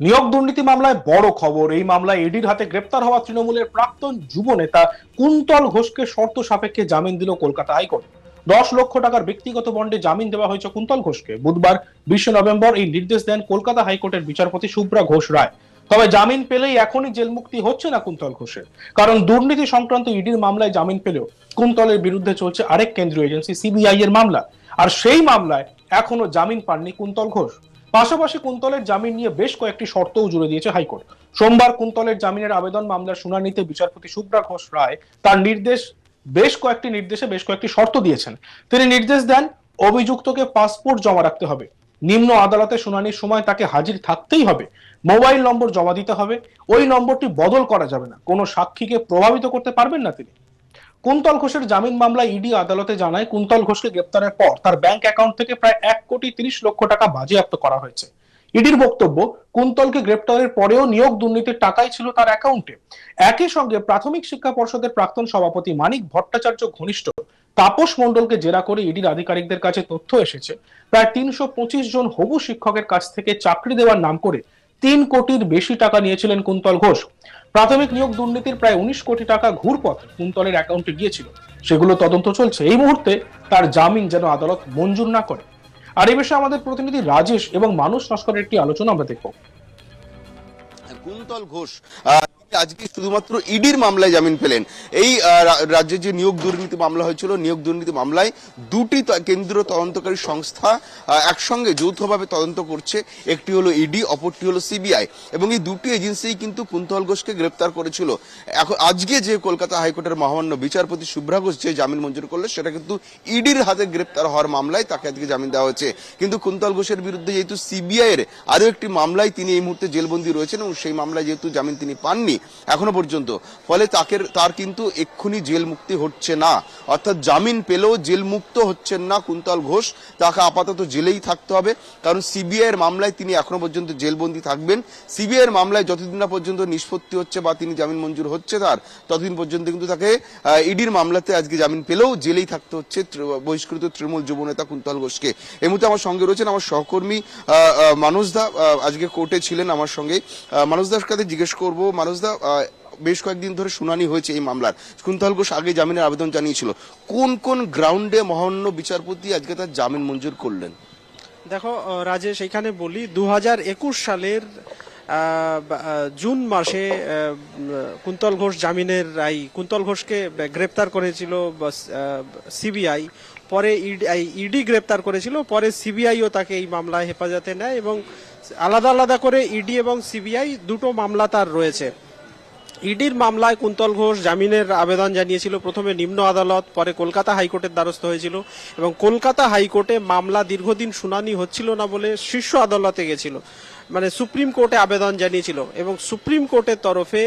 নিয়োগ দুর্নীতি মামলায় বড় খবর। এই মামলায় ইডির হাতে গ্রেপ্তার হওয়া তৃণমূলের প্রাক্তন যুব নেতা কুন্তল ঘোষকে শর্ত সাপেক্ষে জামিন দিল কলকাতা হাইকোর্ট। দশ লক্ষ টাকার ব্যক্তিগত বন্ডে জামিন দেওয়া হয়েছে কুন্তল ঘোষকে। বুধবার বিশে নভেম্বর এই নির্দেশ দেন কলকাতা হাইকোর্টের বিচারপতি শুভ্রা ঘোষ রায়। তবে জামিন পেলেই এখনই জেল মুক্তি হচ্ছে না কুন্তল ঘোষের। কারণ দুর্নীতি সংক্রান্ত ইডির মামলায় জামিন পেলেও কুন্তলের বিরুদ্ধে চলছে আরেক কেন্দ্রীয় এজেন্সি, সিবিআই এর মামলা। আর সেই মামলায় এখনও জামিন পাননি কুন্তল ঘোষ। পাশাপাশি কুন্তলের জামিন নিয়ে বেশ কয়েকটি শর্তও জুড়ে দিয়েছে হাইকোর্ট। সোমবার কুন্তলের জামিনের আবেদন মামলার শুনানিতে বিচারপতি শুভ্রা ঘোষ রায় তার নির্দেশ, বেশ কয়েকটি নির্দেশে বেশ কয়েকটি শর্ত দিয়েছেন। তিনি নির্দেশ দেন, অভিযুক্তকে পাসপোর্ট জমা রাখতে হবে। নিম্ন আদালতে শুনানির সময় তাকে হাজির থাকতেই হবে। মোবাইল নম্বর জমা দিতে হবে। ওই নম্বরটি বদল করা যাবে না। কোনো সাক্ষীকে প্রভাবিত করতে পারবেন না তিনি। কুন্তল ঘোষের জামিন মামলায় ইডি আদালতে জানায় কুন্তল ঘোষকে গ্রেপ্তারের পর তার ব্যাংক অ্যাকাউন্ট থেকে প্রায় এক কোটি তিরিশ লক্ষ টাকা বাজেয়াপ্ত করা হয়েছে। ইডির বক্তব্য, কুন্তলকে গ্রেপ্তারের পরেও নিয়োগ দুর্নীতির টাকাই ছিল তার অ্যাকাউন্টে। একই সঙ্গে প্রাথমিক শিক্ষা পর্ষদের প্রাক্তন সভাপতি মানিক ভট্টাচার্য ঘনিষ্ঠ তাপস মণ্ডলকে জেরা করে ইডির আধিকারিকদের কাছে তথ্য এসেছে। প্রায় তিনশো পঁচিশ জন হবু শিক্ষকের কাছ থেকে চাকরি দেওয়ার নাম করে তিন কোটির বেশি টাকা নিয়েছিলেন কুন্তল ঘোষ। প্রাথমিক নিয়োগ দুর্নীতির প্রায় উনিশ কোটি টাকা ঘুরপথ কুন্তলের অ্যাকাউন্টে গিয়েছিল। সেগুলো তদন্ত চলছে। এই মুহূর্তে তার জামিন যেন আদালত মঞ্জুর না করে। আর এই বিষয়ে আমাদের প্রতিনিধি রাজেশ এবং মানুষ নস্করের একটি আলোচনা আমরা দেখব। কুন্তল ঘোষ আজকে শুধুমাত্র ইডির মামলায় জামিন পেলেন। এই রাজ্যে যে নিয়োগ দুর্নীতি মামলা হয়েছিল, নিয়োগ দুর্নীতি মামলায় দুটি কেন্দ্রীয় তদন্তকারী সংস্থা একসঙ্গে যৌথভাবে তদন্ত করছে। একটি হলো ইডি, অপরটি হলো সিবিআই। এবং এই দুটি এজেন্সি কিন্তু কুন্তল ঘোষকে গ্রেপ্তার করেছিল। এখন আজকে যে কলকাতা হাইকোর্টের মহামান্য বিচারপতি শুভ্রা ঘোষ যে জামিন মঞ্জুর করল সেটা কিন্তু ইডির হাতে গ্রেপ্তার হওয়ার মামলায় তাকে আজকে জামিন দেওয়া হয়েছে। কিন্তু কুন্তল ঘোষের বিরুদ্ধে যেহেতু সিবিআই এর আরও একটি মামলায় তিনি এই মুহূর্তে জেলবন্দি রয়েছেন এবং সেই মামলায় যেহেতু জামিন তিনি পাননি এখনও পর্যন্ত। ফলে তাকে তার কিন্তু এক্ষুনি জেল মুক্তি হচ্ছে না। অর্থাৎ জামিন পেলেও জেল মুক্ত হচ্ছেন না কুন্তল ঘোষ। তাকে আপাতত জেলেই থাকতে হবে। কারণ সিবিআই এর মামলায় তিনি এখনও পর্যন্ত জেলবন্দি থাকবেন। সিবিআই এর মামলায় যতদিন না পর্যন্ত নিষ্পত্তি হচ্ছে বা তিনি জামিন মঞ্জুর হচ্ছে তার ততদিন পর্যন্ত কিন্তু তাকে ইডির মামলাতে আজকে জামিন পেলেও জেলেই থাকতে হচ্ছে বহিষ্কৃত তৃণমূল যুবনেতা কুন্তল ঘোষকে। এই মুহূর্তে আমার সঙ্গে রয়েছেন আমার সহকর্মী আহ, আহ, দা। আজকে কোর্টে ছিলেন আমার সঙ্গে। আহ, মানস দার কাছে জিজ্ঞেস করব মানস দা আহ, বেশ কয়েকদিন ধরে শুনানি হয়েছে এই মামলার। কুন্তল ঘোষ আগে জামিনের আবেদন জানিয়েছিল। কোন কোন গ্রাউন্ডে মহান্য বিচারপতি আজকে তার জামিন মঞ্জুর করলেন? দেখো আহ, রাজেশ এখানে বলি দু হাজার একুশ সালের জুন মাসে কুন্তল ঘোষ জামিনের এই কুন্তল ঘোষকে গ্রেপ্তার করেছিল সিবিআই। পরে ইডি গ্রেপ্তার করেছিল পরে সিবিআইও তাকে এই মামলায় হেফাজতে নেয় এবং আলাদা আলাদা করে ইডি এবং সিবিআই দুটো মামলা তার রয়েছে। ইডির মামলায় কুন্তল ঘোষ জামিনের আবেদন জানিয়েছিল। প্রথমে নিম্ন আদালত, পরে কলকাতা হাইকোর্টের দ্বারস্থ হয়েছিল এবং কলকাতা হাইকোর্টে মামলা দীর্ঘদিন শুনানি হচ্ছিল না বলে শীর্ষ আদালতে গেছিল। মানে সুপ্রিম কোর্টে আবেদন জানিয়েছিল এবং সুপ্রিম কোর্টের তরফে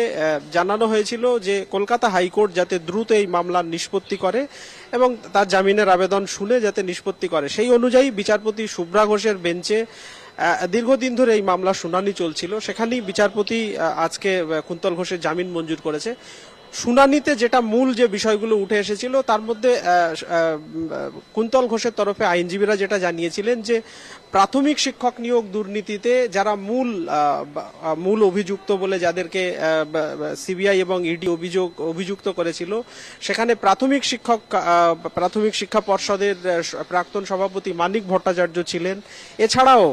জানানো হয়েছিল যে কলকাতা হাইকোর্ট যাতে দ্রুত এই মামলার নিষ্পত্তি করে এবং তার জামিনের আবেদন শুনে যাতে নিষ্পত্তি করে। সেই অনুযায়ী বিচারপতি শুভ্রা ঘোষের বেঞ্চে দীর্ঘদিন ধরে এই মামলা শুনানি চলছিল। সেখানেই বিচারপতি আজকে কুন্তল ঘোষের জামিন মঞ্জুর করেছে। শুনানিতে যেটা মূল যে বিষয়গুলো উঠে এসেছিল, তার মধ্যে কুন্তল ঘোষের তরফে আইনজীবীরা যেটা জানিয়েছিলেন যে, প্রাথমিক শিক্ষক নিয়োগ দুর্নীতিতে যারা মূল মূল অভিযুক্ত বলে যাদেরকে সিবিআই এবং ইডি অভিযোগ, অভিযুক্ত করেছিল, সেখানে প্রাথমিক শিক্ষক প্রাথমিক শিক্ষা পর্ষদের প্রাক্তন সভাপতি মানিক ভট্টাচার্য ছিলেন। এছাড়াও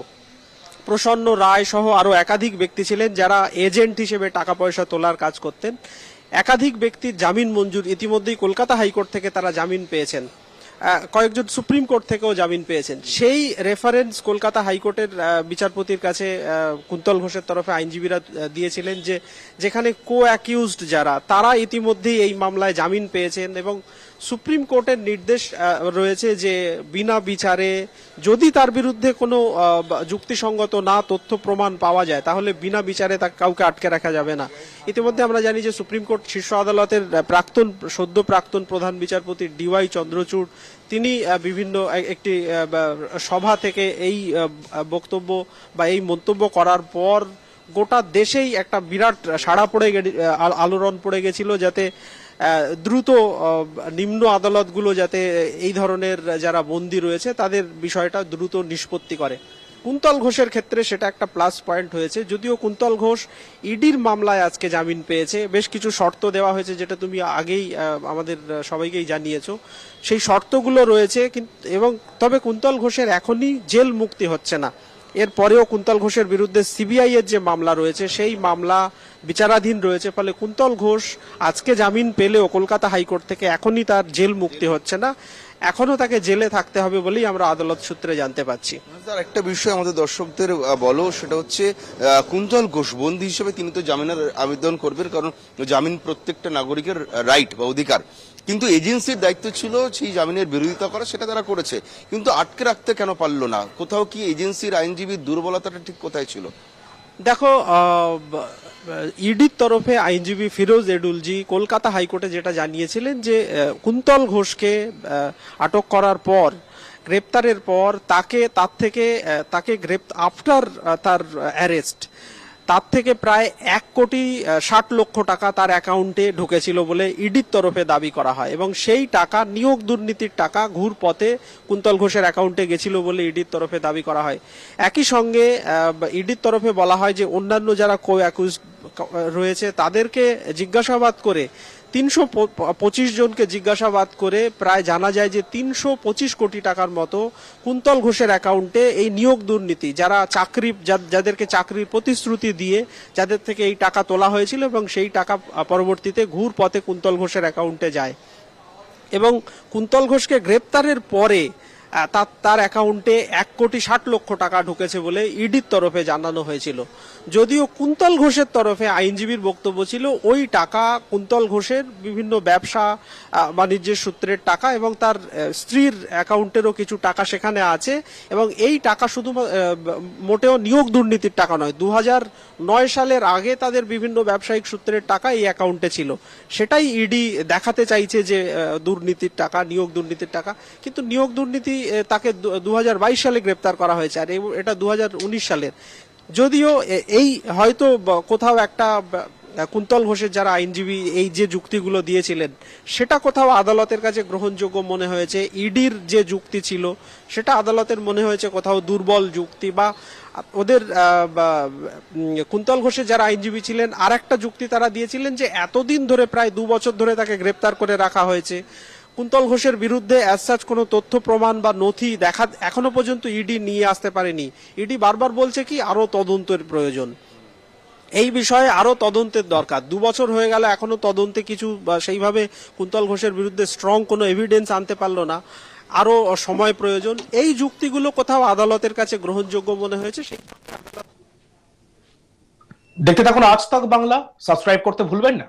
প্রসন্ন রায় সহ আরও একাধিক ব্যক্তি ছিলেন যারা এজেন্ট হিসেবে টাকা পয়সা তোলার কাজ করতেন। একাধিক ব্যক্তির জামিন মঞ্জুর ইতিমধ্যেই কলকাতা হাইকোর্ট থেকে তারা জামিন পেয়েছেন। কয়েকজন সুপ্রিম কোর্ট থেকেও জামিন পেয়েছেন। সেই রেফারেন্স কলকাতা হাইকোর্টের বিচারপতির কাছে কুন্তল ঘোষের তরফে আইনজীবীরা দিয়েছিলেন যে, যেখানে কো অ্যাকিউজড যারা, তারা ইতিমধ্যেই এই মামলায় জামিন পেয়েছেন এবং সুপ্রিম কোর্টের নির্দেশ রয়েছে যে বিনা বিচারে যদি তার বিরুদ্ধে কোনো যুক্তিসঙ্গত না তথ্য প্রমাণ পাওয়া যায়, তাহলে বিনা বিচারে তা কাউকে আটকে রাখা যাবে না। ইতিমধ্যে আমরা জানি যে সুপ্রিম কোর্ট শীর্ষ আদালতের প্রাক্তন, সদ্য প্রাক্তন প্রধান বিচারপতি ডিওয়াই চন্দ্রচূড়, তিনি বিভিন্ন একটি সভা থেকে এই বক্তব্য বা এই মন্তব্য করার পর গোটা দেশেই একটা বিরাট সাড়া পড়ে আলোড়ন পড়ে গেছিল যাতে দ্রুত নিম্ন আদালতগুলো যাতে এই ধরনের যারা বন্দী রয়েছে, তাদের বিষয়টা দ্রুত নিষ্পত্তি করে। কুন্তল ঘোষের ক্ষেত্রে সেটা একটা প্লাস পয়েন্ট হয়েছে। যদিও কুন্তল ঘোষ ইডির মামলায় আজকে জামিন পেয়েছে। বেশ কিছু শর্ত দেওয়া হয়েছে, যেটা তুমি আগেই আমাদের সবাইকেই জানিয়েছো। সেই শর্তগুলো রয়েছে কিন্তু এবং তবে কুন্তল ঘোষের এখনই জেল মুক্তি হচ্ছে না। এরপরেও কুন্তল ঘোষের বিরুদ্ধে সিবিআই এর যে মামলা রয়েছে, সেই মামলা বিচারাধীন রয়েছে। ফলে কুন্তল ঘোষ আজকে জামিন পেলেও কলকাতা হাইকোর্ট থেকে এখনই তার জেল মুক্তি হচ্ছে না। এখনও তাকে জেলে থাকতে হবে বলেই আমরা আদালত সূত্রে জানতে পাচ্ছি। স্যার একটা বিষয় আমাদের দর্শকদের বলো, সেটা হচ্ছে কুন্তল ঘোষ বন্দী হিসেবে তিনি তো জামিনের আবেদন করবেন, কারণ জামিন প্রত্যেকটা নাগরিকের রাইট বা অধিকার। কিন্তু এজেন্সির দায়িত্ব ছিল সেই জামিনের বিরোধিতা করা, সেটা তারা করেছে। কিন্তু আটকে রাখতে কেন পারল না? কোথাও কি এজেন্সির আইনজীবীর দুর্বলতাটা ঠিক কোথায় ছিল? দেখো ইডির তরফে আইনজীবী ফিরোজ এডুলজি কলকাতা হাইকোর্টে যেটা জানিয়েছিলেন যে কুন্তল ঘোষকে আটক করার পর, গ্রেপ্তারের পর তাকে, তার থেকে তাকে গ্রেপ্ত, আফটার তার অ্যারেস্ট। তার থেকে প্রায় এক কোটি ষাট লক্ষ টাকা তার অ্যাকাউন্টে ঢুকেছিল বলে ইডির তরফে দাবি করা হয় এবং সেই টাকা, নিয়োগ দুর্নীতির টাকা ঘুর পথে কুন্তল ঘোষের অ্যাকাউন্টে গেছিল বলে ইডির তরফে দাবি করা হয়। একই সঙ্গে ইডির তরফে বলা হয় যে অন্যান্য যারা কো অ্যাকুজ রয়েছে, তাদেরকে জিজ্ঞাসাবাদ করে তিনশো পঁচিশ জনকে জিজ্ঞাসাবাদ করে প্রায় জানা যায় যে তিনশো পঁচিশ কোটি টাকার মতো কুন্তল ঘোষের অ্যাকাউন্টে এই নিয়োগ দুর্নীতি, যারা চাকরি যাদেরকে চাকরির প্রতিশ্রুতি দিয়ে যাদের থেকে এই টাকা তোলা হয়েছিল এবং সেই টাকা পরবর্তীতে ঘুর পথে কুন্তল ঘোষের অ্যাকাউন্টে যায় এবং কুন্তল ঘোষকে গ্রেপ্তারের পরে তার তার অ্যাকাউন্টে এক কোটি ষাট লক্ষ টাকা ঢুকেছে বলে ইডির তরফে জানানো হয়েছিল। যদিও কুন্তল ঘোষের তরফে আইনজীবীর বক্তব্য ছিল, ওই টাকা কুন্তল ঘোষের বিভিন্ন ব্যবসা বাণিজ্যের সূত্রের টাকা এবং তার স্ত্রীর অ্যাকাউন্টেরও কিছু টাকা সেখানে আছে এবং এই টাকা শুধু মোটেও নিয়োগ দুর্নীতির টাকা নয়। দু নয় সালের আগে তাদের বিভিন্ন ব্যবসায়িক সূত্রের টাকা এই অ্যাকাউন্টে ছিল। সেটাই ইডি দেখাতে চাইছে যে দুর্নীতির টাকা, নিয়োগ দুর্নীতির টাকা। কিন্তু নিয়োগ দুর্নীতি তাকে দু হাজার বাইশ সালে গ্রেপ্তার করা হয়েছে, আর এটা দুহাজার উনিশ সালের। যদিও এই হয়তো কোথাও একটা কুন্তল ঘোষের যারা আইনজীবী এই যে যুক্তিগুলো দিয়েছিলেন, সেটা কোথাও আদালতের কাছে গ্রহণযোগ্য মনে হয়েছে, ইডির যে যুক্তি ছিল, সেটা আদালতের মনে হয়েছে কোথাও দুর্বল যুক্তি বা ওদের কুন্তল ঘোষের যারা আইনজীবী ছিলেন আর একটা যুক্তি তারা দিয়েছিলেন যে এতদিন ধরে, প্রায় দু বছর ধরে তাকে গ্রেপ্তার করে রাখা হয়েছে। কুন্তল ঘোষের বিরুদ্ধে অ্যাজ কোনো তথ্য, প্রমাণ বা নথি দেখা, এখনও পর্যন্ত ইডি নিয়ে আসতে পারেনি। ইডি বারবার বলছে কি আরও তদন্তের প্রয়োজন। এই বিষয়ে আরও তদন্তের দরকার। দু বছর হয়ে গেল, এখনও তদন্তে কিছু বা সেইভাবে কুন্তল ঘোষের বিরুদ্ধে স্ট্রং কোনো এভিডেন্স আনতে পারল না। আরও সময় প্রয়োজন। এই যুক্তিগুলো কোথাও আদালতের কাছে গ্রহণযোগ্য মনে হয়েছে সেই দেখতে থাকুন আজ তাক বাংলা। সাবস্ক্রাইব করতে ভুলবেন না।